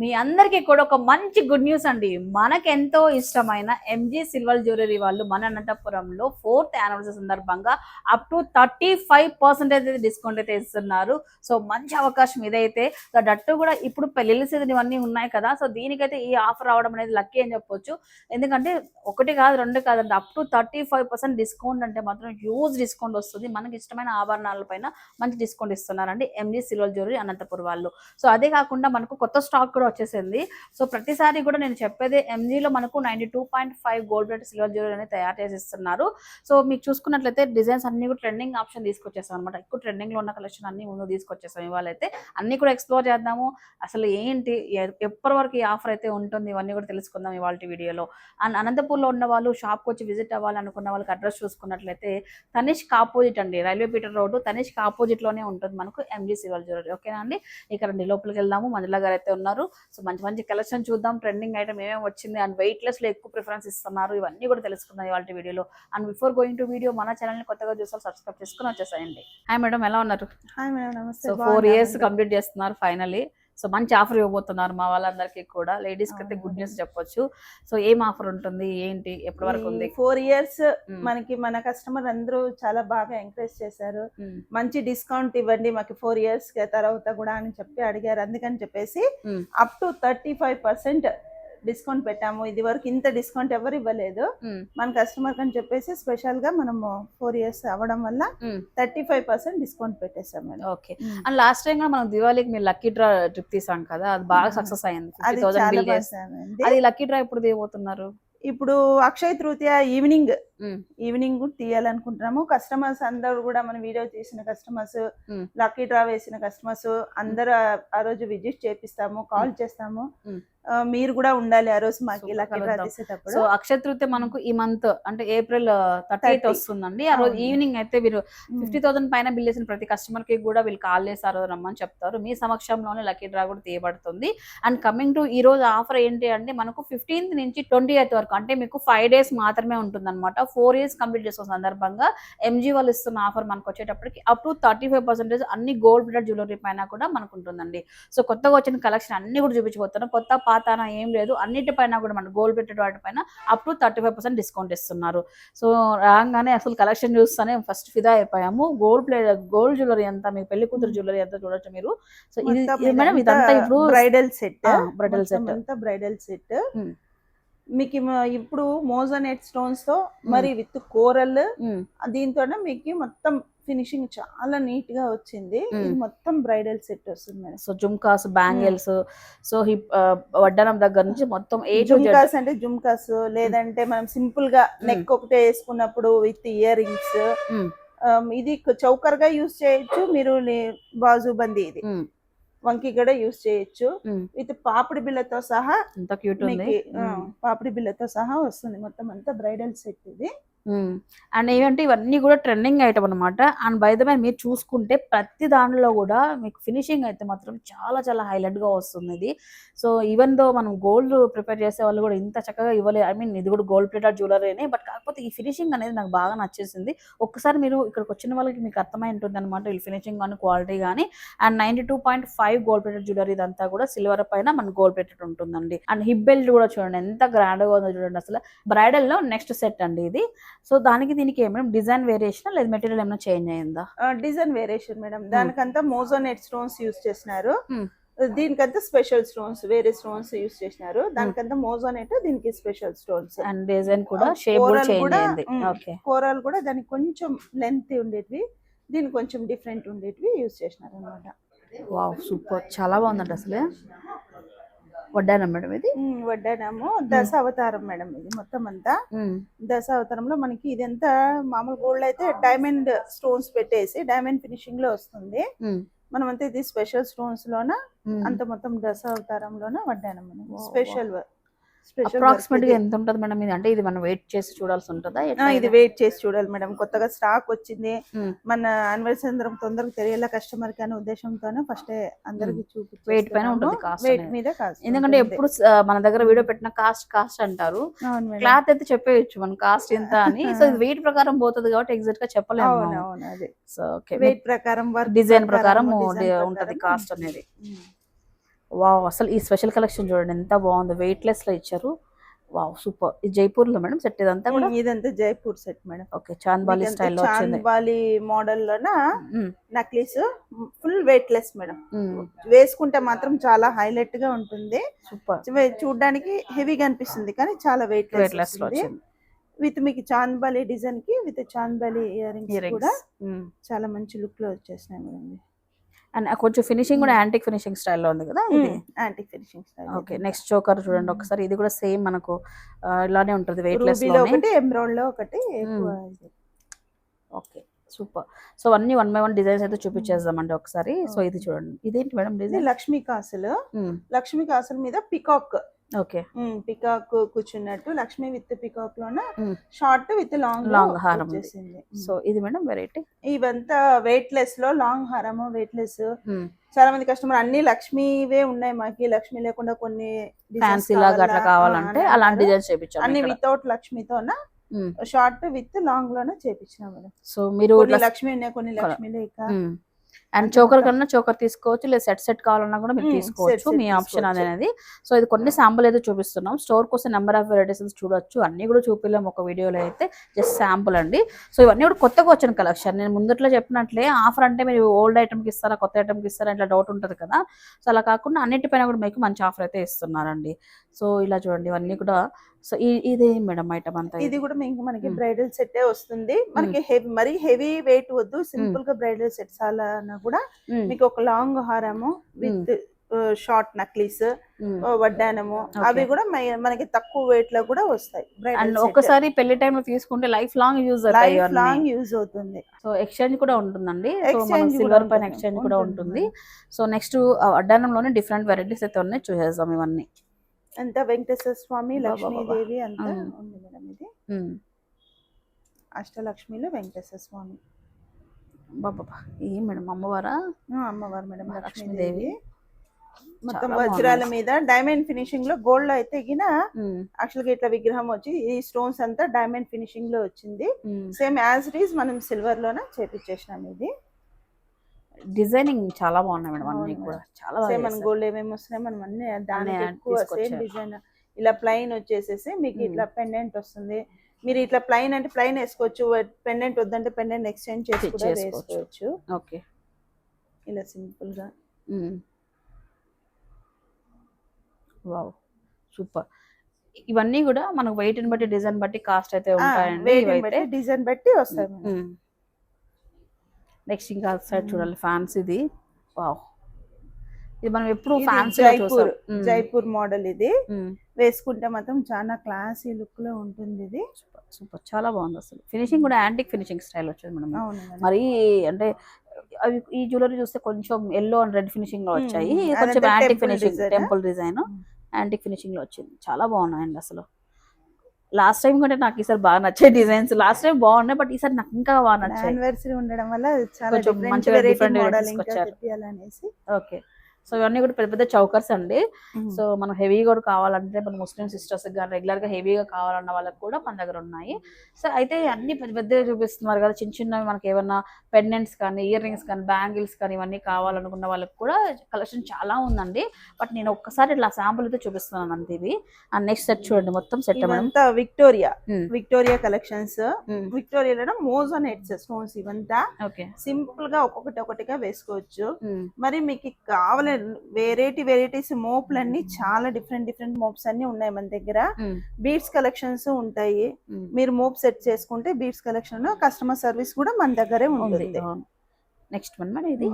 మీ అందరికీ కూడా ఒక మంచి గుడ్ న్యూస్ అండి. మనకెంతో ఇష్టమైన ఎంజీ సిల్వర్ జ్యువెలరీ వాళ్ళు మన అనంతపురంలో ఫోర్త్ యానివర్సరీ సందర్భంగా up to thirty five percentage అయితే డిస్కౌంట్ అయితే ఇస్తున్నారు. సో మంచి అవకాశం ఇదైతే. డట్టు కూడా ఇప్పుడు పెళ్ళి సీజన్ ఇవన్నీ ఉన్నాయి కదా. సో దీనికైతే ఈ ఆఫర్ రావడం అనేది లక్కీ అని చెప్పొచ్చు. ఎందుకంటే ఒకటి కాదు రెండు కాదండి up to thirty five percent discount అంటే మాత్రం హ్యూజ్ డిస్కౌంట్ వస్తుంది. మనకి ఇష్టమైన ఆభరణాల పైన మంచి డిస్కౌంట్ ఇస్తున్నారండి ఎంజీ సిల్వర్ జ్యువెలరీ అనంతపురం వాళ్ళు. సో అదే కాకుండా మనకు కొత్త స్టాక్ కూడా వచ్చేసింది. సో ప్రతిసారి కూడా నేను చెప్పేది ఎంజీలో మనకు ninety two point five gold plate silver jewellery అనేది తయారు చేసి ఇస్తున్నారు సో మీకు చూసుకున్నట్లయితే డిజైన్స్ అన్ని కూడా ట్రెండింగ్ ఆప్షన్ తీసుకొచ్చేసాం అనమాట ఎక్కువ ట్రెండింగ్లో ఉన్న కలెక్షన్ అన్ని ముందు తీసుకొచ్చేసాం ఇవాళ అయితే అన్ని కూడా ఎక్స్ప్లోర్ చేద్దాము. అసలు ఏంటి? ఎప్పటి వరకు ఈ ఆఫర్ అయితే ఉంటుంది? ఇవన్నీ కూడా తెలుసుకుందాం ఇవాళ వీడియోలో. అండ్ అనంతపూర్లో ఉన్న వాళ్ళు షాప్కి వచ్చి విజిట్ అవ్వాలనుకున్న వాళ్ళకి అడ్రస్ చూసుకున్నట్లయితే తనిష్క్ ఆపోజిట్ అండి. రైల్వే పీటర్ రోడ్డు తనిష్క్ ఆపోజిట్లోనే ఉంటుంది మనకు ఎంజీ సిల్వర్ జ్యువెలరీ. ఓకేనా అండి? ఇక్కడ రండి లోపలికి వెళ్దాము. మంజుల గారు అయితే ఉన్నారు. సో మంచి మంచి కలెక్షన్ చూద్దాం. ట్రెండింగ్ ఐటమ్ ఏమేమి వచ్చింది అండ్ వెయిట్ లెస్లో ఎక్కువ ప్రిఫరెన్స్ ఇస్తున్నారు. ఇవన్నీ కూడా తెలుసుకుందాం ఇవాళ వీడియోలో. And before going to video మన ఛానల్ని కొత్తగా చూసారు సబ్స్క్రైబ్ చేసుకుని వచ్చేసాయండి. హాయ్ మేడం ఎలా ఉన్నారు? హాయ్ మేడం నమస్తే. ఫోర్ ఇయర్స్ కంప్లీట్ చేస్తున్నారు ఫైనలీ సో మంచి ఆఫర్ ఇవ్వబోతున్నారు మా వాళ్ళందరికీ కూడా. లేడీస్కి అయితే గుడ్ న్యూస్ చెప్పొచ్చు. సో ఏం ఆఫర్ ఉంటుంది? ఏంటి? ఎప్పటి వరకు ఉంది? Four years. మనకి మన కస్టమర్ అందరూ చాలా బాగా ఎంకరేజ్ చేశారు. మంచి డిస్కౌంట్ ఇవ్వండి మాకు ఫోర్ ఇయర్స్ తర్వాత కూడా అని చెప్పి అడిగారు. అందుకని చెప్పేసి. Up to thirty five percent discount పెట్టాము. ఇది వరకు ఇంత డిస్కౌంట్ ఎవరు ఇవ్వలేదు. మన కస్టమర్ అని చెప్పేసి స్పెషల్గా మనము ఫోర్ ఇయర్స్ అవ్వడం వల్ల. థర్టీ ఫైవ్ పర్సెంట్ డిస్కౌంట్ పెట్టేసాం madam. Okay. And last time కూడా మనం దివాళీకి మీరు లక్కీ డ్రా ట్రిప్ తీసాం కదా అది బాగా. సక్సెస్ అయింది. అది లక్కీ డ్రా ఎప్పుడు తీయబోతున్నారు ఇప్పుడు Akshaya Tritiya evening evening తీయాలనుకుంటున్నాము customers అందరూ కూడా మన వీడియో తీసిన కస్టమర్స్. లక్కీ డ్రా వేసిన కస్టమర్స్ అందరూ ఆ- ఆ రోజు విజిట్ చేపిస్తాము కాల్ చేస్తాము. ఆ, మీరు కూడా ఉండాలి ఆ రోజు మాకు లక్కీ డ్రా కలుద్దాం. తీసేటప్పుడు సో అక్షయ తృతీయ మనకు ఈ మంత్ అంటే ఏప్రిల్ థర్టీ ఎయిత్ 30. వస్తుందండి ఆ రోజు. ఈవినింగ్ అయితే మీరు. ఫిఫ్టీ థౌసండ్ పైన బిల్ చేసిన ప్రతి కస్టమర్కి కూడా వీళ్ళు కాల్ చేస్తారు రమ్మని చెప్తారు మీ సమక్షంలోనే లక్కీ డ్రా కూడా తీయబడుతుంది అండ్ కమింగ్ టు ఈ రోజు ఆఫర్ ఏంటి అంటే మనకు ఫిఫ్టీన్త్ నుంచి ట్వంటీ ఎయిత్ వరకు అంటే మీకు ఫైవ్ డేస్ మాత్రమే ఉంటుంది అనమాట ఫోర్ ఇయర్స్ కంప్లీట్ చేసుకున్న సందర్భంగా ఎంజీ వాళ్ళు ఇస్తున్న ఆఫర్ మనకు వచ్చేటప్పటికి up to thirty five percentage అన్ని గోల్డ్ ప్లేటెడ్ జ్యువెలరీ పైన కూడా మనకు ఉంటుందండి. సో కొత్తగా వచ్చిన కలెక్షన్ అన్ని కూడా చూపించబోతున్నాం కొత్త పాత అని ఏం లేదు. అన్నిటిపైన కూడా మన గోల్డ్ ప్లేటెడ్ వాటిపైన up to thirty five percent discount ఇస్తున్నారు. సో రాగానే అసలు కలెక్షన్ చూస్తానే ఫస్ట్ ఫిదా అయిపోయాము. గోల్డ్ ప్లే గోల్డ్ జ్యువెలరీ ఎంత మీకు పెళ్ళి కూతురు జ్యువెలరీ ఎంత చూడొచ్చు మీరు? సో ఇది మేడం ఇదంతా ఇప్పుడు బ్రైడల్ సెట్ bridal set. అంతా బ్రైడల్ సెట్. మీకు ఇప్పుడు మోజోనెట్ స్టోన్స్తో మరి విత్ కోరల్ దీంతోనే మీకు మొత్తం ఫినిషింగ్ చాలా నీట్గా వచ్చింది మొత్తం బ్రైడల్ సెట్ వస్తుంది madam so jhumkas bangles so hip వడ్డానం దగ్గర నుంచి మొత్తం ఏ జుమ్కాస్ అంటే జుమ్కాస్ లేదంటే మనం సింపుల్గా నెక్ ఒకటే వేసుకున్నప్పుడు విత్ ఇయర్ రింగ్స్ ఇది చౌకర్గా యూస్ చేయొచ్చు మీరు లే- బాజుబందీ ఇది. వంకి కూడా యూస్ చేయొచ్చు. విత్ పాపిడి బిల్లతో సహా. పాపిడి బిల్లతో సహా వస్తుంది మొత్తం అంతా బ్రైడల్ సెట్ ఇది అండ్ ఏమంటే ఇవన్నీ కూడా ట్రెండింగ్ ఐటమ్ అనమాట అండ్ బై ద మీరు చూసుకుంటే ప్రతి దానిలో కూడా మీకు ఫినిషింగ్ అయితే మాత్రం చాలా చాలా హైలైట్గా వస్తుంది ఇది. సో ఈవెన్ దో మనం గోల్డ్ ప్రిపేర్ చేసే వాళ్ళు కూడా ఇంత చక్కగా ఇవ్వలేదు ఐ మీన్ ఇది కూడా గోల్డ్ ప్లేటెడ్ జ్యువెలరీనే బట్ కాకపోతే ఈ ఫినిషింగ్ అనేది నాకు బాగా నచ్చేసింది. ఒక్కసారి మీరు ఇక్కడికి వచ్చిన వాళ్ళకి మీకు అర్థమై ఉంటుంది అనమాట ఈ ఫినిషింగ్ కానీ క్వాలిటీ కానీ. And ninety two point five gold plated jewellery ఇదంతా కూడా సిల్వర్ పైన మన గోల్డ్ ప్లేటెడ్ ఉంటుందండి. అండ్ హిప్ బెల్ట్ కూడా చూడండి ఎంత గ్రాండ్గా ఉందో చూడండి అసలు. బ్రైడల్లో నెక్స్ట్ సెట్ అండి ఇది. సో దానికి దీనికి ఏమైనా డిజైన్ వేరియేషన్ లేదా మెటీరియల్ ఏమైనా చేంజ్ అయిందా? Design variation madam. దానికంతా moissanite stones use చేసినారు. Hmm. దీనికంతా స్పెషల్ స్టోన్స్ వేరే స్టోన్స్ యూస్ చేసినారు. దానికంతా మోజోనెట్ దీనికి స్పెషల్ స్టోన్స్. అండ్ డిజైన్ కూడా షేప్ కూడా కూరలు కూడా దానికి కొంచెం లెంత్ ఉండేటివి దీనికి కొంచెం డిఫరెంట్ ఉండేటివి యూస్ చేసినారు అనమాట వావ్ సూపర్ చాలా బాగుందండి అసలు. వడ్డానా మేడం ఇది? వడ్డానాము. దశ అవతారం మేడం ఇది మొత్తం అంతా దశ అవతారంలో మనకి ఇదంతా మామూలు గోల్డ్ అయితే డైమండ్ స్టోన్స్ పెట్టేసి డైమండ్ ఫినిషింగ్లో వస్తుంది. మనం అంతా ఇది స్పెషల్ స్టోన్స్ లోన? అంత మొత్తం దశ అవతారంలోన వడ్డానం స్పెషల్ అప్రాక్సిమేట్గా ఎంత ఉంటుంది మేడం ఇది? అంటే ఇది మనం వెయిట్ చేసి చూడాల్సి ఉంటుందా? ఇది వెయిట్ చేసి చూడాలి మేడం. కొత్తగా స్టాక్ వచ్చింది. Mm. మన అనివర్సరీ తొందరగా తెలియాల కస్టమర్కి అనే ఉద్దేశంతోనే ఫస్ట్ అందరికి చూపి Weight పైన ఉంటుంది cost వెయిట్. మీద కాస్ట్ ఎందుకంటే ఎప్పుడు మన దగ్గర వీడియో పెట్టిన కాస్ట్ కాస్ట్ అంటారు. క్లాత్ అయితే చెప్పేయచ్చు మన కాస్ట్ ఎంత అని. సో ఇది వెయిట్ ప్రకారం పోతుంది కాబట్టి ఎగ్జాక్ట్గా చెప్పలేము సో ఓకే వెయిట్ ప్రకారం వర్క్ డిజైన్ ప్రకారం ఉంటది కాస్ట్ అనేది. వావ్ అసలు ఈ స్పెషల్ కలెక్షన్ చూడండి ఎంత బాగుంది. లో ఇచ్చారు. Wow super. ఇది జైపూర్లో మేడం సెట్ ఇదంతా కూడా? ఇదంతా Jaipur set madam. Okay Chandbali స్టైల్లో వచ్చింది. చాంద్బాలి మోడల్ లోన మ్మ్. Necklace full weight less madam. వేసుకుంటే మాత్రం చాలా హైలైట్గా ఉంటుంది. సూపర్. చూడ్డానికి హెవీగా అనిపిస్తుంది కానీ చాలా వెయిట్ వెయిట్లెస్లో లెస్ వచ్చింది. విత్ మీకు చాంద్బాలి డిజైన్కి విత్ చాంద్బాలి ఇయర్ రింగ్స్ కూడా చాలా మంచి లుక్లో వచ్చేసినాయి మేడం. అండ్ కొంచెం ఫినిషింగ్ కూడా యాంటిక్ ఫినిషింగ్ స్టైల్లో ఉంది కదా ఇది? Antique finishing style okay next choker చూడండి ఒకసారి. ఇది కూడా సేమ్ మనకు ఇలానే ఉంటుంది వెయిట్లెస్ రూబీలో లోనే. ఒకటి ఎమ్రాయిడ్లో ఒకటి. ఓకే సూపర్ సో అన్ని వన్ బై వన్ డిజైన్స్ అయితే చూపించేద్దామండి ఒకసారి. సో ఇది చూడండి. ఇదేంటి మేడం డిజైన్ లక్ష్మీ కాసులు. లక్ష్మీ కాసుల మీద పికాక్ ఓకే పికాక్ కూర్చున్నట్టు లక్ష్మి విత్ పికాక్ లోన. షార్ట్ విత్ లాంగ్ Long హారం. వచ్చేసింది సో ఇది మేడం వెరైటీ ఇవంతా వెయిట్ లెస్లో లాంగ్ హారము వెయిట్ లెస్ చాలా మంది కస్టమర్ అన్ని లక్ష్మీవే ఉన్నాయి మాకి లక్ష్మి లేకుండా కొన్ని ఫ్యాన్సీ లాగా? అట్లా కావాలంటే అలాంటి అన్నారు. డిజైన్స్ చేపించాము అన్ని. వితౌట్ లక్ష్మితోన. షార్ట్ విత్ లాంగ్లోనే చేపించినాం మేడం సో మీరు లక్ష్మి ఉన్నాయి కొన్ని లక్ష్మి లేక అండ్ చోకర్ కన్నా చోకర్ తీసుకోవచ్చు లేదా సెట్ సెట్ కావాలన్నా కూడా మీరు తీసుకోవచ్చు మీ ఆప్షన్. అనేది. సో ఇది కొన్ని శాంపుల్ అయితే చూపిస్తున్నాం. స్టోర్ కోసం నెంబర్ ఆఫ్ వెరైటీస్ చూడొచ్చు. అన్ని కూడా చూపిలేము ఒక వీడియోలో అయితే. జస్ట్ శాంపుల్ అండి. సో ఇవన్నీ కూడా కొత్తగా వచ్చిన కలెక్షన్. నేను ముందట్లో చెప్పినట్లే ఆఫర్ అంటే మీరు ఓల్డ్ ఐటమ్కి ఇస్తారా కొత్త ఐటమ్కి ఇస్తారా ఇట్లా డౌట్ ఉంటుంది కదా. సో అలా కాకుండా అన్నిటిపైన కూడా మీకు మంచి ఆఫర్ అయితే ఇస్తున్నారండి. సో ఇలా చూడండి ఇవన్నీ కూడా సో ఇది మేడం ఐటమ్ అంతా ఇది కూడా మీకు మనకి. బ్రైడల్ సెట్ వస్తుంది. మనకి హెవీ మరీ హెవీ వెయిట్ వద్దు. సింపుల్గా బ్రైడల్ సెట్స్ అలా కూడా మీకు ఒక లాంగ్ హారము విత్ షార్ట్ నక్లీస్. వడ్డానము. అవి కూడా మనకి తక్కువ వెయిట్లో కూడా వస్తాయి. అండ్ ఒక్కసారి పెళ్ళి టైంలో తీసుకుంటే life long use life. Long use అవుతుంది. సో ఎక్స్చేంజ్ కూడా ఉంటుందండి. సో మన సిల్వర్ పైన. ఎక్స్చేంజ్ కూడా ఉంటుంది. సో నెక్స్ట్ అడ్డానంలోనే డిఫరెంట్ వెరైటీస్ అయితే ఉన్నాయి. చూసేద్దాం ఇవన్నీ. అంత వెంకటేశ్వర స్వామి. లక్ష్మీదేవి అంతా. ఉంది మేడం ఇది. అష్టలక్ష్మిలో వెంకటేశ్వర స్వామి బాబా ఏం మేడం అమ్మవారా అమ్మవారు మేడం లక్ష్మీదేవి. మొత్తం వజ్రాల. మీద డైమండ్ ఫినిషింగ్లో గోల్డ్లో అయితే గిన ఉమ్, యాక్చువల్గా ఇట్లా విగ్రహం వచ్చి ఈ స్టోన్స్ అంతా డైమండ్ ఫినిషింగ్లో వచ్చింది. సేమ్ యాజ్ ఇట్ ఈస్ మనం సిల్వర్లోనే చేపించేసినాం ఇది డిజైనింగ్ చాలా బాగున్నాయి మేడం అన్ని కూడా. చాలా సేమ్ మన. గోల్డ్ ఏమేమి వస్తున్నాయి మనం అన్ని దానికి ఎక్కువ సేమ్. డిజైన్ ఇలా ప్లెయిన్ వచ్చేసేసి మీకు. ఇట్లా పెండెంట్ వస్తుంది. మీరు ఇట్లా ప్లెయిన్ అంటే ప్లెయిన్ వేసుకోవచ్చు. పెండెంట్ వద్దంటే పెండెంట్ ఎక్స్చేంజ్ చేసుకోవచ్చు. వేసుకోవచ్చు. ఓకే. ఇలా సింపుల్గా. వావ్. సూపర్. ఇవన్నీ కూడా మనకు వెయిట్ని బట్టి డిజైన్ బట్టి కాస్ట్ అయితే ఉంటాయండి. ఇవైతే బట్టి డిజైన్ బట్టి వస్తాయి. నెక్స్ట్ ఇంకా సైడ్. చూడాలి ఫ్యాన్స్ ఇది వావ్ ఇది మనం ఎప్పుడు ఫ్యాన్సీ జైపూర్ జైపూర్ మోడల్ ఇది Mm. వేసుకుంటే మాత్రం చాలా క్లాసీ లుక్లో ఉంటుంది ఇది సూపర్ చాలా బాగుంది అసలు ఫినిషింగ్ కూడా యాంటిక్ ఫినిషింగ్ స్టైల్ వచ్చింది మనం. మరి అంటే అవి ఈ జ్యువెలరీ చూస్తే కొంచెం ఎల్లో అండ్ రెడ్ ఫినిషింగ్లో వచ్చాయి Mm. ఇది కొంచెం antique finishing? Temple design. Antique ఫినిషింగ్లో వచ్చింది చాలా బాగున్నాయండి అసలు లాస్ట్ టైం కంటే నాకు ఈసారి బాగా నచ్చాయి డిజైన్స్. లాస్ట్ టైం బాగున్నాయి బట్ ఈసారి నాకు ఇంకా బాగా నచ్చాయి యానివర్సరీ ఉండడం వల్ల చాలా మంచిగా వెరైటీ మోడల్ ఇంకా ఓకే. సో ఇవన్నీ కూడా పెద్ద పెద్ద చౌకర్స్ అండి. సో మనం హెవీ కూడా కావాలంటే మన ముస్లిం సిస్టర్స్ కానీ రెగ్యులర్గా హెవీగా కావాలన్న వాళ్ళకి కూడా మన దగ్గర ఉన్నాయి. సో అయితే అన్ని పెద్ద పెద్దగా చూపిస్తున్నారు కదా చిన్న చిన్నవి మనకి ఏమన్నా పెండెంట్స్ కానీ ఇయర్ రింగ్స్ కానీ బ్యాంగిల్స్ కానీ ఇవన్నీ కావాలనుకున్న వాళ్ళకి కూడా కలెక్షన్ చాలా ఉందండి. బట్ నేను ఒక్కసారి ఇట్లా శాంపుల్ అయితే చూపిస్తున్నాను అంతే ఇవి అండ్ నెక్స్ట్ సెట్ చూడండి మొత్తం సెట్ ఇవంతా విక్టోరియా. విక్టోరియా కలెక్షన్స్ విక్టోరియాలో మోజన్ హెడ్స్ స్టోన్స్ ఇవంతా ఓకే. సింపుల్గా ఒక్కొక్కటి ఒకటిగా వేసుకోవచ్చు. మరి మీకు కావాల వెరైటీ వెరైటీస్ మోపులన్నీ చాలా డిఫరెంట్ డిఫరెంట్ మోప్స్ అన్ని ఉన్నాయి మన దగ్గర. బీడ్స్ కలెక్షన్స్ ఉంటాయి. మీరు మోప్ సెట్ చేసుకుంటే బీడ్స్ కలెక్షన్ కస్టమర్ సర్వీస్ కూడా మన దగ్గరే ఉంటుంది. నెక్స్ట్ వన్ మేడం ఇది?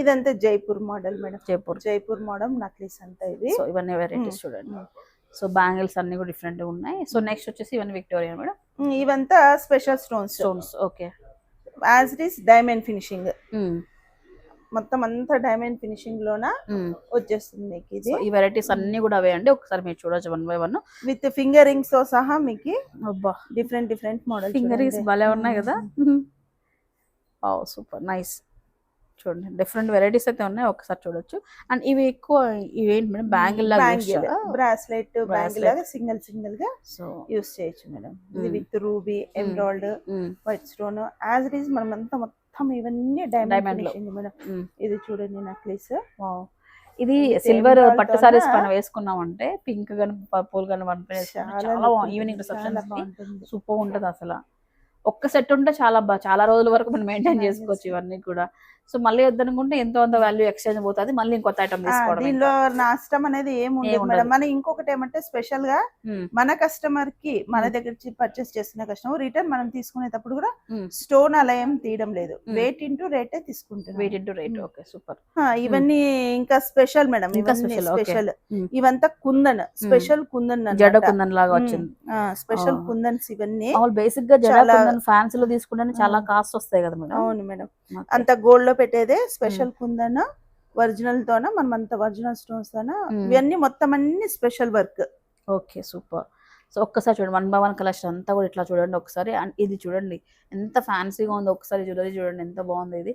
ఇదంతా Jaipur model madam. Jaipur. Jaipur model necklace అంతా ఇది. సో ఇవన్నీ వెరైటీస్. చూడండి. సో బ్యాంగిల్స్ అన్ని కూడా డిఫరెంట్ ఉన్నాయి. సో నెక్స్ట్ వచ్చేసి ఇవన్నీ విక్టోరియా మేడం. ఇవంతా special stones stones okay as it is diamond finishing మొత్తం అంతా డైమండ్ ఫినిషింగ్ లోన వచ్చేస్తుంది మీకు ఇది. ఈ వెరైటీస్ అన్ని కూడా అవే అండి. ఒకసారి మీరు చూడొచ్చు one by one with finger రింగ్స్తో సహా మీకు అబ్బా. Different different model finger rings భలే ఉన్నాయి కదా. సూపర్ నైస్ చూడండి డిఫరెంట్ వెరైటీస్ అయితే ఉన్నాయి. ఒకసారి చూడొచ్చు. అండ్ ఇవి ఎక్కువ ఇవి ఏంటి మేడం? బ్యాంగిల్ లాగా? Bracelet bangle. లాగా సింగిల్ సింగిల్గా సో యూస్ చేయొచ్చు మేడం. ఇది. With ruby emerald white stone as it is మనం అంతా మొత్తం ఇవన్నీ డైమండ్ మేడం. ఇది చూడండి నక్లీస్. ఇది సిల్వర్ పట్టు సారీస్ పైన వేసుకున్నామంటే పింక్ గాని పర్పుల్ గాని చాలా ఈవినింగ్ రిసెప్షన్ సూపర్ ఉంటది అసలు. ఒక్క సెట్ ఉంటే చాలా చాలా రోజుల వరకు మనం మెయింటైన్ చేసుకోవచ్చు. ఇవన్నీ కూడా. సో మళ్ళీ వద్దనుకుంటే ఎంతో అంత వాల్యూ ఎక్స్చేంజ్ పోతుంది మళ్ళీ ఇంకొక ఐటమ్ తీసుకోవడం దీనిలో నష్టం అనేది ఏం ఉండదు ఉండదు. మేడం మన ఇంకొకటి ఏమంటే స్పెషల్గా మన కస్టమర్కి మన. దగ్గర పర్చేస్ చేస్తున్న కస్టమర్ రిటర్న్ మనం తీసుకునేటప్పుడు కూడా. స్టోన్ అలా ఏం తీయడం లేదు. వెయిట్ ఇంటూ రేటే తీసుకుంటున్నాం weight into rate. Okay super ఇవన్నీ ఇంకా స్పెషల్ మేడం ఇవన్నీ. స్పెషల్. ఇవంతా కుందన్ స్పెషల్ కుందన్ జడ కుందన్ లాగా వచ్చింది స్పెషల్. కుందన్స్ ఇవన్నీ బేసిక్గా జడ చాలా- కుందన్ ఫ్యాన్స్లో తీసుకుంటే చాలా. కాస్ట్ వస్తాయి కదా మేడం అవును మేడం. అంత గోల్డ్ లో పెట్టేదే స్పెషల్ కుందన్ ఒరిజినల్ తోన మనం అంత ఒరిజినల్ స్టోన్స్ తోన. ఇవన్నీ మొత్తం అన్ని special work. Okay super. So ఒక్కసారి చూడండి వన్ బై వన్ కలెక్షన్ అంతా కూడా ఇట్లా చూడండి ఒకసారి. అండ్ ఇది చూడండి ఎంత ఫ్యాన్సీగా ఉందో ఒకసారి జ్యువెలరీ చూడండి ఎంత బాగుంది ఇది.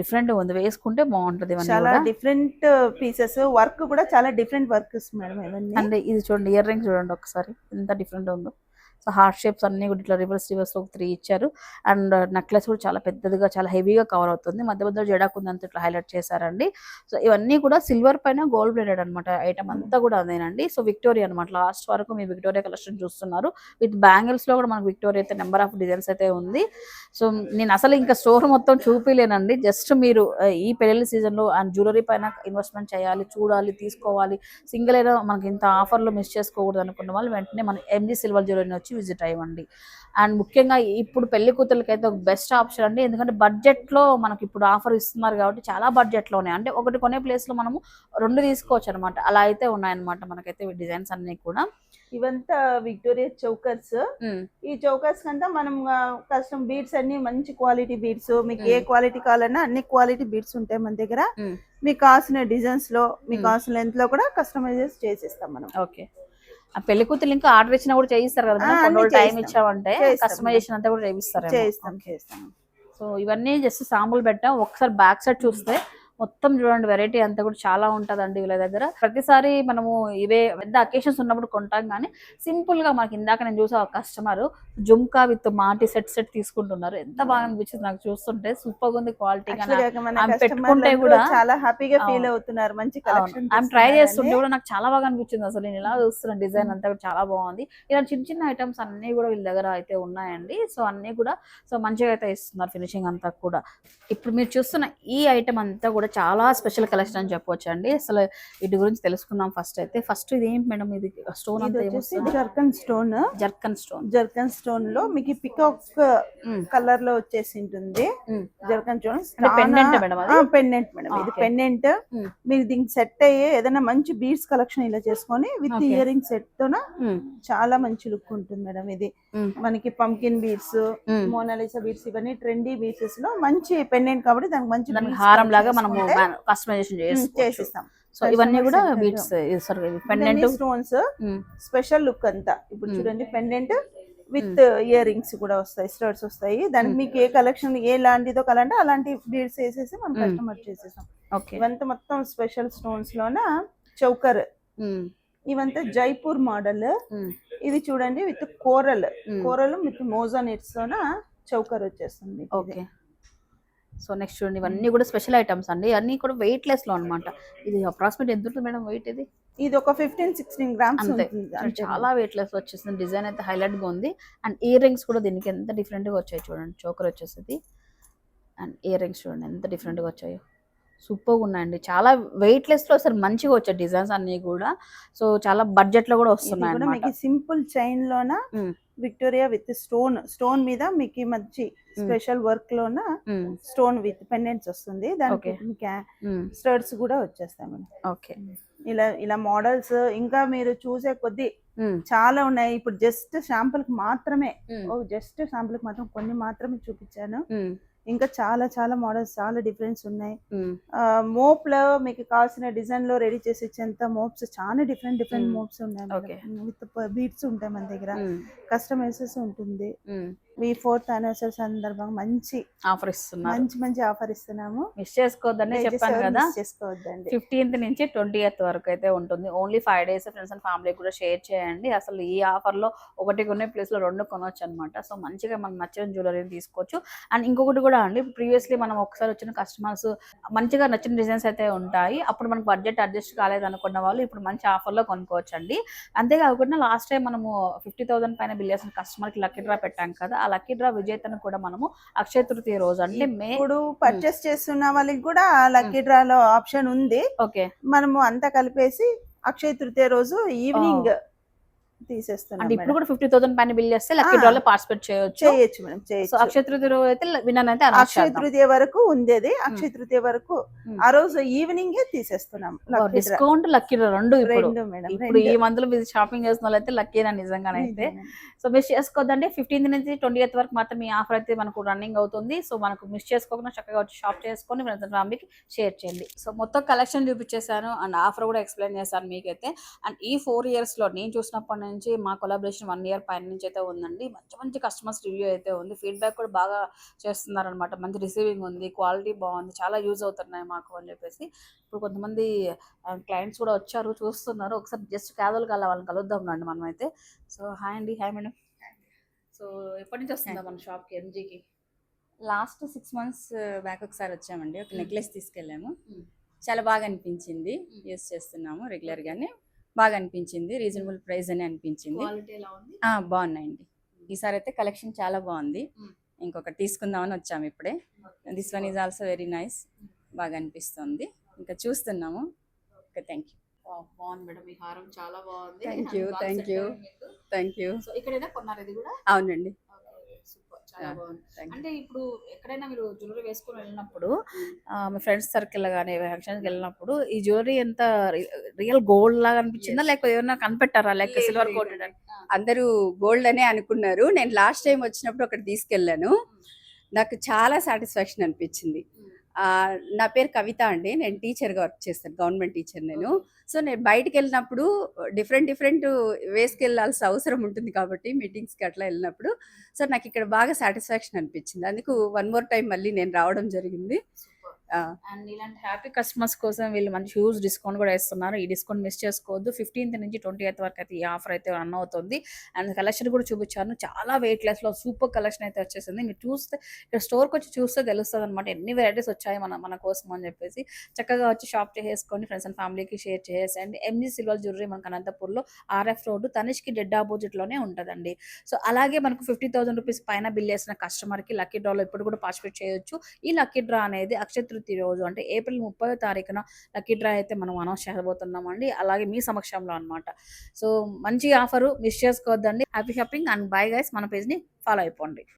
డిఫరెంట్ ఉంది. వేసుకుంటే బాగుంటది చాలా డిఫరెంట్ పీసెస్ వర్క్ కూడా చాలా డిఫరెంట్ వర్క్స్ మేడం ఇవన్నీ. అండ్ ఇది చూడండి ఇయర్ రింగ్స్ చూడండి ఒకసారి ఎంత డిఫరెంట్ ఉందో. సో హార్ట్ షేప్స్ అన్ని కూడా ఇట్లా రివర్స్ రివర్స్లో త్రీ ఇచ్చారు. అండ్ నెక్లెస్ uh, కూడా చాలా పెద్దదిగా చాలా హెవీగా కవర్ అవుతుంది. మధ్య మధ్య జడాకుందంతా ఇట్లా హైలైట్ చేశారండి. సో ఇవన్నీ కూడా సిల్వర్ పైన గోల్డ్ బ్లేడెడ్ అనమాట ఐటమ్ అంతా కూడా అదేనండి. సో విక్టోరియా అనమాట లాస్ట్ వరకు మీ విక్టోరియా కలెక్షన్ చూస్తున్నారు. విత్ బ్యాంగిల్స్లో కూడా మనకు విక్టోరియా అయితే నెంబర్ ఆఫ్ డిజైన్స్ అయితే ఉంది. సో నేను అసలు ఇంకా స్టోర్ మొత్తం చూపిలేనండి. జస్ట్ మీరు uh, ఈ పెళ్ళి సీజన్లో అండ్ జ్యువెలరీ పైన ఇన్వెస్ట్మెంట్ చేయాలి చూడాలి తీసుకోవాలి. సింగిల్ అయినా మనకి ఇంత ఆఫర్లో మిస్ చేసుకోకూడదు అనుకున్న వాళ్ళు వెంటనే మన ఎంజీ సిల్వర్ జ్యువెలరీని వచ్చి విజిట్ అయ్యండి. అండ్ ముఖ్యంగా ఇప్పుడు పెళ్ళి కూతుర్లకి అయితే ఒక బెస్ట్ ఆప్షన్ అండి. ఎందుకంటే budget లో మనకి ఇప్పుడు ఆఫర్ ఇస్తున్నారు కాబట్టి చాలా ఉన్నాయి. అంటే ఒకటి కొనే place లో మనము రెండు తీసుకోవచ్చు అనమాట అలా అయితే ఉన్నాయన్నమాట మనకైతే డిజైన్స్ అన్ని కూడా. ఇవంతా విక్టోరియా చౌకర్స్. ఈ చౌకర్స్ కంతా మనం కస్టమ్ బీడ్స్ అన్ని మంచి క్వాలిటీ బీడ్స్. మీకు ఏ. క్వాలిటీ కావాలన్నా అన్ని క్వాలిటీ బీడ్స్ ఉంటాయి మన దగ్గర. మీకు కావాల్సిన డిజైన్స్లో మీకు. కావాల్సిన లెంత్లో కూడా కస్టమైజేస్ చేసిస్తాం మనం. ఓకే. ఆ పెళ్ళి కూతురు ఇంకా ఆర్డర్ ఇచ్చినా కూడా చేయిస్తారు కదా? కొన్ని రోజులు టైం. ఇచ్చామంటే కస్టమైజేషన్ అంతా కూడా చేయిస్తారు చేయిస్తాం చేస్తాం సో ఇవన్నీ జస్ట్ సాంపుల్ పెట్టాం. ఒకసారి బ్యాక్ సైడ్ చూస్తే మొత్తం చూడండి వెరైటీ అంతా కూడా చాలా ఉంటదండి వీళ్ళ దగ్గర. ప్రతిసారి మనము ఇవే పెద్ద అకేషన్స్ ఉన్నప్పుడు కొంటాం కానీ సింపుల్గా మనకి ఇందాక నేను చూసా ఒక కస్టమర్ జుమ్కా విత్ మాటి సెట్ సెట్ తీసుకుంటున్నారు. ఎంత బాగా అనిపించింది నాకు చూస్తుంటే. సూపర్ ఉంది క్వాలిటీ పెట్టుకుంటే కూడా- చాలా హ్యాపీగా ఫీల్. అవుతున్నారు. మంచి ఆమె ట్రై చేస్తుంటే కూడా నాకు చాలా బాగా అనిపించింది అసలు. నేను ఇలా చూస్తున్నాను డిజైన్ అంతా కూడా చాలా బాగుంది. ఇలా చిన్న చిన్న ఐటమ్స్ అన్ని కూడా వీళ్ళ దగ్గర అయితే ఉన్నాయండి. సో అన్ని కూడా సో మంచిగా అయితే ఇస్తున్నారు ఫినిషింగ్ అంతా కూడా. ఇప్పుడు మీరు చూస్తున్న ఈ ఐటమ్ అంతా కూడా చాలా స్పెషల్ కలెక్షన్ అని చెప్పొచ్చు అండి అసలు వీటి గురించి తెలుసుకుందాం ఫస్ట్ అయితే. ఫస్ట్ ఇది ఏంటి మేడం? ఇది stone zircon stone. Zircon stone. Zircon స్టోన్లో మీకు పికాక్ కలర్లో వచ్చేసి ఉంటుంది. జర్కన్ స్టోన్ ఆ మేడం? Pendant madam. ఇది. పెండెంట్. మీరు దీనికి సెట్ అయ్యే ఏదైనా మంచి బీడ్స్ కలెక్షన్ ఇలా చేసుకొని విత్. ఇయర్ రింగ్ సెట్ తోన చాలా మంచి లుక్ ఉంటుంది మేడం ఇది. మనకి pumpkin beads Mona Lisa beads ఇవన్నీ ట్రెండీ బీడ్స్లో మంచి పెండెంట్ కాబట్టి దానికి మంచి హారం లాగా మనము చేసుకుంటే, కస్టమైజేషన్ చేసిస్తాం. సో ఇవన్నీ కూడా beads pendant stones special look అంతా. ఇప్పుడు. చూడండి పెండెంట్ విత్ ఇయర్ రింగ్స్ కూడా వస్తాయి స్టర్ట్స్ వస్తాయి. దానికి. మీకు ఏ కలెక్షన్ ఏ లాంటిదో కలంటే అలాంటి బీడ్స్ వేసేసి మనం. కస్టమర్ చేసేసాం ఇవంతా మొత్తం స్పెషల్ స్టోన్స్ లోన? చౌకర్. ఇవంతా జైపూర్ మోడల్. ఇది చూడండి with coral. Coral with Maaza nets తోన చౌకర్ వచ్చేస్తుంది. ఓకే. సో నెక్స్ట్ చూడండి ఇవన్నీ కూడా స్పెషల్ ఐటమ్స్ అండి. అన్నీ కూడా వెయిట్ లెస్లో అన్నమాట. ఇది అప్రాక్సిమేట్ ఎంత ఉంటుంది మేడం వెయిట్ ఇది? ఇది ఒక ఫిఫ్టీన్ సిక్స్టీన్ గ్రామ్స్ చాలా వెయిట్ లెస్ వచ్చేసింది డిజైన్ అయితే హైలైట్గా ఉంది. అండ్ ఇయర్ రింగ్స్ కూడా దీనికి ఎంత డిఫరెంట్గా వచ్చాయి చూడండి. చోకర్ వచ్చేసింది. అండ్ ఇయర్ రింగ్స్ చూడండి ఎంత డిఫరెంట్గా వచ్చాయో. సూపర్గా ఉన్నాయండి. చాలా వెయిట్ లెస్లో అసలు మంచిగా వచ్చాయి డిజైన్స్ అన్ని కూడా. సో చాలా బడ్జెట్లో కూడా వస్తున్నాయి మీకు సింపుల్ చైన్ లోన Mm. Victoria with stone stone మీద మీకు మంచి స్పెషల్ వర్క్ లోన స్టోన్ విత్ పెండెంట్స్ వస్తుంది. దానికి కూడా వచ్చేస్తాయి ఓకే. ఇలా ఇలా మోడల్స్ ఇంకా మీరు చూసే కొద్ది చాలా ఉన్నాయి. ఇప్పుడు జస్ట్ శాంపుల్కి మాత్రమే జస్ట్ శాంపుల్కి మాత్రం కొన్ని మాత్రమే చూపించాను. ఇంకా చాలా చాలా మోడల్స్ చాలా డిఫరెన్స్ ఉన్నాయి. మోప్లో మీకు కావాల్సిన డిజైన్లో రెడీ చేసి ఇచ్చేంత మోప్స్ చాలా డిఫరెంట్ డిఫరెంట్ Mm. మోప్స్ ఉన్నాయి. విత్ బీట్స్ ఉంటాయి మన దగ్గర. కస్టమైజెస్ ఉంటుంది. ఈ ఫోర్త్ యానివర్సరీ సందర్భంగా మంచి ఆఫర్ ఇస్తున్నారు. మంచి మంచి ఆఫర్ ఇస్తున్నాము. మిస్ చేసుకోవద్దని చెప్పాను కదా. చేసుకోవద్దండి. ఫిఫ్టీన్త్ నుంచి ట్వంటీ ఎయిత్ వరకు అయితే ఉంటుంది. Only five days friends and family కూడా షేర్ చేయండి. అసలు ఈ ఆఫర్లో ఒకటి కొనే ప్లేస్లో రెండు కొనవచ్చు అనమాట సో మంచిగా మనకు నచ్చిన జ్యువెలరీ తీసుకోవచ్చు. అండ్ ఇంకొకటి కూడా అండి ప్రీవియస్లీ మనం ఒకసారి వచ్చిన కస్టమర్స్ మంచిగా నచ్చిన డిజైన్స్ అయితే ఉంటాయి. అప్పుడు మనకు బడ్జెట్ అడ్జస్ట్ కాలేదు అనుకున్న వాళ్ళు ఇప్పుడు మంచి ఆఫర్లో కొనుక్కోవచ్చు అండి అంతేకాకుండా లాస్ట్ టైం మనము ఫిఫ్టీ థౌసండ్ పైన బిల్ చేసిన కస్టమర్కి లక్కీ డ్రా పెట్టాం కదా ఆ లక్కీ డ్రా విజేతను కూడా మనము అక్షయ తృతీయ రోజు అంటే మే ఇప్పుడు పర్చేస్ చేస్తున్న వాళ్ళకి కూడా లక్కీ డ్రాలో ఆప్షన్ ఉంది. ఓకే. మనము అంతా కలిపేసి అక్షయ తృతీయ రోజు ఈవినింగ్ తీసేస్తున్నాం అంటే ఇప్పుడు. కూడా ఫిఫ్టీ థౌసండ్ పైన బిల్ చేస్తే లక్కీ. డ్రా లో పార్టిసిపేట్ చేయొచ్చు చేయొచ్చు మేడం చేయొచ్చు అక్షయ తృతీయ రోజు అయితే వినన్ అయితే అక్షయ తృతీయ వరకు ఉంది అది అక్షయ తృతీయ వరకు. ఆ రోజు ఈవినింగ్ తీసేస్తున్నాం. డిస్కౌంట్ లక్కీ రెండు ఇప్పుడు రెండు మేడం ఇప్పుడు ఈ రెండు. మంత్లో మీరు షాపింగ్ చేసిన వాళ్ళైతే లక్కీనా నిజంగానైతే నిజమే. సో మిస్ చేసుకోవద్దండి ఫిఫ్టీన్త్ నుంచి ట్వంటీ ఎయిత్ వరకు మాత్రం ఈ ఆఫర్ అయితే మనకు రన్నింగ్ అవుతుంది సో మనకు మిస్ చేసుకోకుండా చక్కగా వచ్చి షాప్ చేసుకొని అండ్ ఫ్యామిలీకి షేర్ చేయండి సో మొత్తం కలెక్షన్ చూపించేశాను అండ్ ఆఫర్ కూడా ఎక్స్ప్లెయిన్ చేశాను మీకైతే అండ్ ఈ ఫోర్ ఇయర్స్లో నేను చూసినప్పటి నుంచి మా కొలాబరేషన్ వన్ ఇయర్ పైన నుంచి అయితే ఉందండి. మంచి మంచి కస్టమర్స్ రివ్యూ అయితే ఉంది. ఫీడ్బ్యాక్ కూడా బాగా చేస్తున్నారు అనమాట మంచి రిసీవింగ్ ఉంది. క్వాలిటీ బాగుంది. చాలా యూజ్ అవుతున్నాయి మాకు అని చెప్పేసి. ఇప్పుడు కొంతమంది క్లయింట్స్ కూడా వచ్చారు చూస్తున్నారు. ఒకసారి జస్ట్ క్యాజువల్గా వాళ్ళని కలుద్దాం రండి మనం అయితే సో హాయ్ అండి. హాయ్ మేడం సో ఎప్పటి నుంచి వస్తుందా మన షాప్కి ఎంజీకి లాస్ట్ సిక్స్ మంత్స్ బ్యాక్ ఒకసారి వచ్చామండి. ఒక. నెక్లెస్ తీసుకెళ్ళాము. Mm. చాలా బాగా అనిపించింది. యూస్ చేస్తున్నాము రెగ్యులర్ గానే. బాగా అనిపించింది రీజనబుల్ ప్రైస్ అని అనిపించింది. బాగున్నాయండి. ఈసారి అయితే కలెక్షన్ చాలా బాగుంది. Mm. ఇంకొకటి తీసుకుందామని వచ్చాము ఇప్పుడే. This one is also very nice బాగా అనిపిస్తుంది ఇంకా చూస్తున్నాము. ఓకే థ్యాంక్ యూ బాగుంది మేడం. ఈ హారం చాలా బాగుంది. థ్యాంక్ యూ ఇక్కడైనా కొన్నారు ఇది కూడా? అవునండి. చాలా బాగుంది. అంటే ఇప్పుడు ఎక్కడైనా మీరు జ్యువెలరీ వేసుకొని వెళ్ళినప్పుడు మీ ఫ్రెండ్స్ సర్కిల్ కానీ ఫంక్షన్కి వెళ్ళినప్పుడు ఈ జ్యువెలరీ ఎంత రియల్ గోల్డ్ లాగా అనిపించిందా. లేకపోతే ఏమన్నా కనిపెట్టారా? లేక సిల్వర్. కోటెడ్ అందరూ గోల్డ్ అనే అనుకున్నారు. నేను లాస్ట్ టైం వచ్చినప్పుడు ఒకటి తీసుకెళ్ళాను. నాకు చాలా సాటిస్ఫాక్షన్ అనిపించింది. నా పేరు కవిత అండి. నేను టీచర్గా వర్క్ చేస్తాను గవర్నమెంట్ టీచర్ నేను. సో నేను బయటికి వెళ్ళినప్పుడు డిఫరెంట్ డిఫరెంట్ వేసుకెళ్ళాల్సిన అవసరం ఉంటుంది కాబట్టి మీటింగ్స్కి అట్లా వెళ్ళినప్పుడు. సో నాకు ఇక్కడ బాగా సాటిస్ఫాక్షన్ అనిపించింది. అందుకు వన్ మోర్ టైం మళ్ళీ నేను రావడం జరిగింది. అండ్ ఇలాంటి హ్యాపీ కస్టమర్స్ కోసం వీళ్ళు మంచి హ్యూజ్ డిస్కౌంట్ కూడా ఇస్తున్నారు ఈ డిస్కౌంట్ మిస్ చేసుకోవద్దు. ఫిఫ్టీన్త్ నుంచి ట్వంటీ ఎయిత్ వరకు అయితే ఈ ఆఫర్ అయితే రన్ అవుతుంది. అండ్ కలెక్షన్ కూడా చూపించాను చాలా వెయిట్ లెస్లో సూపర్ కలెక్షన్ అయితే వచ్చేసింది. మీరు చూస్తే ఇక్కడ స్టోర్కి వచ్చి చూస్తే తెలుస్తుంది అనమాట ఎన్ని వెరైటీస్ వచ్చాయి మన మన కోసం అని చెప్పేసి. చక్కగా వచ్చి షాప్ చేసేసుకొని ఫ్రెండ్స్ అండ్ ఫ్యామిలీకి షేర్ చేసేయండి. ఎంజీ సిల్వర్ జ్యువెలరీ మనకు అనంతపూర్లో ఆర్ఎఫ్ రోడ్ తనిష్కి డెడ్ ఆపోజిట్లోనే ఉంటుందండి. సో అలాగే మనకు ఫిఫ్టీ థౌసండ్ రూపీస్ పైన బిల్ చేసిన కస్టమర్కి లక్కీ డ్రాలో ఇప్పుడు కూడా పార్టిసిపేట్ చేయొచ్చు. ఈ లక్కీ డ్రా అనేది అక్షయ తృతీయ రోజు అంటే ఏప్రిల్ ముప్పై తారీఖున లక్కీ డ్రా అయితే మనం అనౌన్స్ చేయబోతున్నాం అండి అలాగే మీ సమక్షంలో అన్నమాట. సో మంచి ఆఫర్ మిస్ చేసుకోవద్దండి. Happy shopping and bye guys మన పేజ్ని ఫాలో అయిపోండి.